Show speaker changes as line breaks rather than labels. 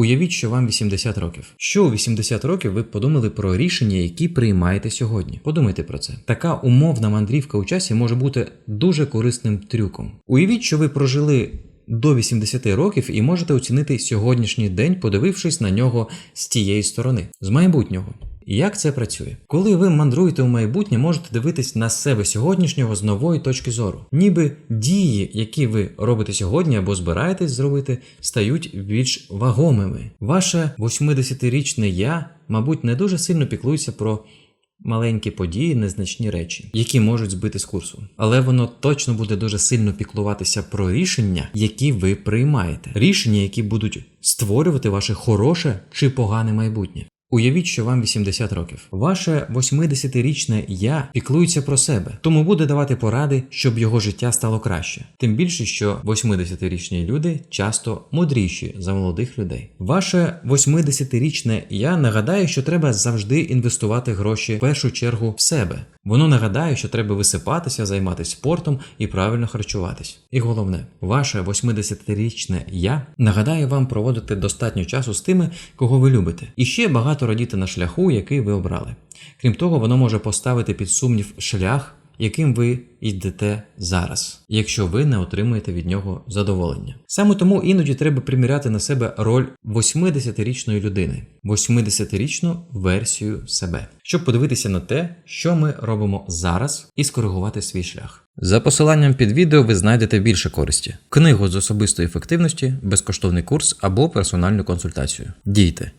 Уявіть, що вам 80 років. Що у 80 років ви подумали про рішення, які приймаєте сьогодні? Подумайте про це. Така умовна мандрівка у часі може бути дуже корисним трюком. Уявіть, що ви прожили до 80 років і можете оцінити сьогоднішній день, подивившись на нього з тієї сторони, з майбутнього. Як це працює? Коли ви мандруєте у майбутнє, можете дивитись на себе сьогоднішнього з нової точки зору. Ніби дії, які ви робите сьогодні або збираєтесь зробити, стають більш вагомими. Ваше 80-річне я, мабуть, не дуже сильно піклується про маленькі події, незначні речі, які можуть збити з курсу. Але воно точно буде дуже сильно піклуватися про рішення, які ви приймаєте. Рішення, які будуть створювати ваше хороше чи погане майбутнє. Уявіть, що вам 80 років. Ваше 80-річне я піклується про себе, тому буде давати поради, щоб його життя стало краще. Тим більше, що 80-річні люди часто мудріші за молодих людей. Ваше 80-річне я нагадає, що треба завжди інвестувати гроші в першу чергу в себе. Воно нагадає, що треба висипатися, займатися спортом і правильно харчуватись. І головне, ваше 80-річне я нагадає вам проводити достатньо часу з тими, кого ви любите, і ще багато радіти на шляху, який ви обрали. Крім того, воно може поставити під сумнів шлях, яким ви йдете зараз, якщо ви не отримуєте від нього задоволення. Саме тому іноді треба приміряти на себе роль 80-річної людини, 80-річну версію себе, щоб подивитися на те, що ми робимо зараз, і скоригувати свій шлях. За посиланням під відео ви знайдете більше користі: книгу з особистої ефективності, безкоштовний курс або персональну консультацію. Дійте!